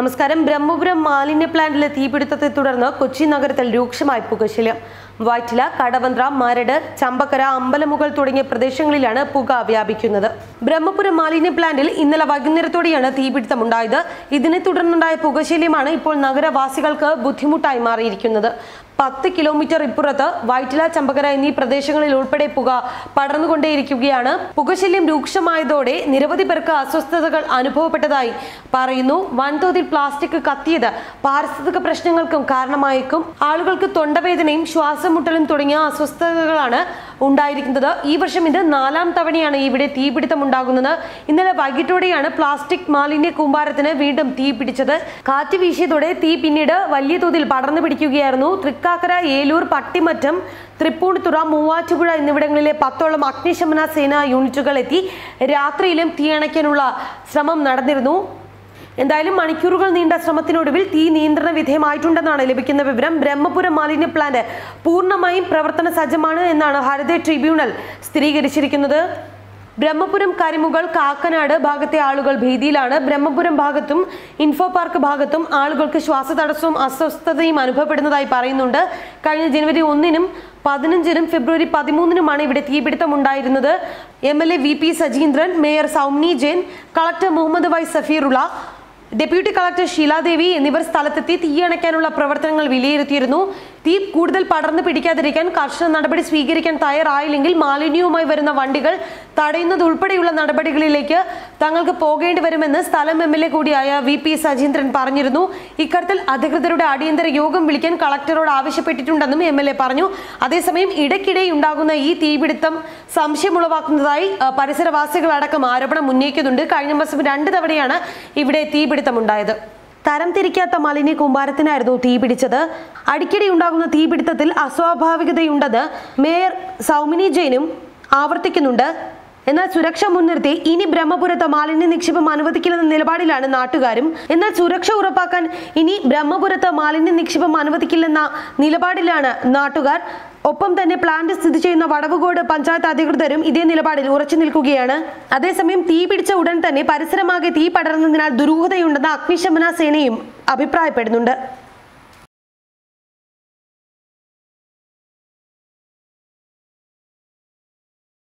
നമസ്കാരം. ബ്രഹ്മപുരം മാലിന്യ പ്ലാന്റിലെ തീപിടുത്തത്തെ തുടർന്ന് കൊച്ചി നഗരത്തിൽ രൂക്ഷമായി പുകശല്യം. വൈറ്റില കടവന്ത്ര മരട് ചമ്പക്കര അമ്പലമുകൾ തുടങ്ങിയ പ്രദേശങ്ങളിലാണ് പുക വ്യാപിക്കുന്നത്. ബ്രഹ്മപുരം മാലിന്യ പ്ലാന്റിൽ ഇന്നലെ വൈകുന്നേരത്തോടെയാണ് തീപിടുത്തമുണ്ടായത്. ഇതിനെ തുടർന്നുണ്ടായ പുകശല്യമാണ് ഇപ്പോൾ നഗരവാസികൾക്ക് ബുദ്ധിമുട്ടായി മാറിയിരിക്കുന്നത്. പത്ത് കിലോമീറ്റർ ഇപ്പുറത്ത് വൈറ്റില ചമ്പകര എന്നീ പ്രദേശങ്ങളിൽ ഉൾപ്പെടെ പുക പടർന്നുകൊണ്ടേയിരിക്കുകയാണ്. പുകശല്യം രൂക്ഷമായതോടെ നിരവധി പേർക്ക് അസ്വസ്ഥതകൾ അനുഭവപ്പെട്ടതായി പറയുന്നു. വൻതോതിൽ പ്ലാസ്റ്റിക് കത്തിയത് പാരിസ്ഥിതിക പ്രശ്നങ്ങൾക്കും കാരണമായേക്കും. ആളുകൾക്ക് തൊണ്ടവേദനയും ശ്വാസമുട്ടലും തുടങ്ങിയ അസ്വസ്ഥതകളാണ് ഉണ്ടായിരിക്കുന്നത്. ഈ വർഷം ഇത് നാലാം തവണയാണ് ഇവിടെ തീപിടുത്തം ഉണ്ടാകുന്നത് ഇന്നലെ വൈകിട്ടോടെയാണ് പ്ലാസ്റ്റിക് മാലിന്യ കൂമ്പാരത്തിന് വീണ്ടും തീ പിടിച്ചത് കാറ്റ് വീശിയതോടെ തീ പിന്നീട് വലിയ തോതിൽ പടർന്നു പിടിക്കുകയായിരുന്നു. തൃക്കാക്കര ഏലൂർ പട്ടിമറ്റം തൃപ്പൂണിത്തുറ മൂവാറ്റുപുഴ എന്നിവിടങ്ങളിലെ പത്തോളം അഗ്നിശമന സേനാ യൂണിറ്റുകൾ എത്തി രാത്രിയിലും തീയണയ്ക്കാനുള്ള ശ്രമം നടന്നിരുന്നു. എന്തായാലും മണിക്കൂറുകൾ നീണ്ട ശ്രമത്തിനൊടുവിൽ തീ നിയന്ത്രണ വിധേയമായിട്ടുണ്ടെന്നാണ് ലഭിക്കുന്ന വിവരം. ബ്രഹ്മപുരം മാലിന്യ പ്ലാന്റ് പൂർണമായും പ്രവർത്തന സജ്ജമാണ് എന്നാണ് ഹരിത ട്രിബ്യൂണൽ സ്ഥിരീകരിച്ചിരിക്കുന്നത്. ബ്രഹ്മപുരം കരിമുകൾ കാക്കനാട് ഭാഗത്തെ ആളുകൾ ഭീതിയിലാണ്. ബ്രഹ്മപുരം ഭാഗത്തും ഇൻഫോ പാർക്ക് ഭാഗത്തും ആളുകൾക്ക് ശ്വാസതടസ്സവും അസ്വസ്ഥതയും അനുഭവപ്പെടുന്നതായി പറയുന്നുണ്ട്. കഴിഞ്ഞ ജനുവരി ഒന്നിനും പതിനഞ്ചിനും ഫെബ്രുവരി പതിമൂന്നിനുമാണ് ഇവിടെ തീപിടുത്തം ഉണ്ടായിരുന്നത് M L A V P Sajeendran mayor Soumini Jain collector Muhammad Y Safirulla deputy collector Sheeladevi എന്നിവർ സ്ഥലത്തെത്തി തീയണയ്ക്കാനുള്ള പ്രവർത്തനങ്ങൾ വിലയിരുത്തിയിരുന്നു. തീ കൂടുതൽ പടർന്നു പിടിക്കാതിരിക്കാൻ കർശന നടപടി സ്വീകരിക്കാൻ തയ്യാറായില്ലെങ്കിൽ മാലിന്യവുമായി വരുന്ന വണ്ടികൾ തടയുന്നത് ഉൾപ്പെടെയുള്ള നടപടികളിലേക്ക് തങ്ങൾക്ക് പോകേണ്ടി വരുമെന്ന് സ്ഥലം എം എൽ എ കൂടിയായ വി പി സജീന്ദ്രൻ പറഞ്ഞിരുന്നു. ഇക്കാര്യത്തിൽ അധികൃതരുടെ അടിയന്തര യോഗം വിളിക്കാൻ കളക്ടറോട് ആവശ്യപ്പെട്ടിട്ടുണ്ടെന്നും എം എൽ എ പറഞ്ഞു. അതേസമയം ഇടയ്ക്കിടെ ഉണ്ടാകുന്ന ഈ തീപിടുത്തം സംശയമുളവാക്കുന്നതായി പരിസരവാസികളടക്കം ആരോപണം ഉന്നയിക്കുന്നുണ്ട്. കഴിഞ്ഞ മാസം രണ്ട് തവണയാണ് ഇവിടെ തീപിടുത്തമുണ്ടായത്. തരം തിരിക്കാത്ത കുമ്പാരത്തിനായിരുന്നു കൂമ്പാരത്തിനായിരുന്നു തീപിടിച്ചത്. അടിക്കടി ഉണ്ടാകുന്ന തീപിടുത്തത്തിൽ അസ്വാഭാവികതയുണ്ടെന്ന് മേയർ സൗമിനി ജെയിനും ആവർത്തിക്കുന്നുണ്ട്. എന്നാൽ സുരക്ഷ മുൻനിർത്തി ഇനി ബ്രഹ്മപുരത്ത് മാലിന്യ നിക്ഷേപം അനുവദിക്കില്ലെന്ന നിലപാടിലാണ് നാട്ടുകാരും. എന്നാൽ സുരക്ഷ ഉറപ്പാക്കാൻ ഇനി ബ്രഹ്മപുരത്ത് മാലിന്യ നിക്ഷേപം അനുവദിക്കില്ലെന്ന നിലപാടിലാണ് നാട്ടുകാർ. ഒപ്പം തന്നെ പ്ലാന്റ് സ്ഥിതി ചെയ്യുന്ന വടവുകോട് പഞ്ചായത്ത് അധികൃതരും ഇതേ നിലപാടിൽ ഉറച്ചു നിൽക്കുകയാണ്. അതേസമയം തീ പിടിച്ച ഉടൻ തന്നെ പരിസരമാകെ തീ പടർന്നതിനാൽ ദുരൂഹതയുണ്ടെന്ന് അഗ്നിശമന സേനയും അഭിപ്രായപ്പെടുന്നുണ്ട്.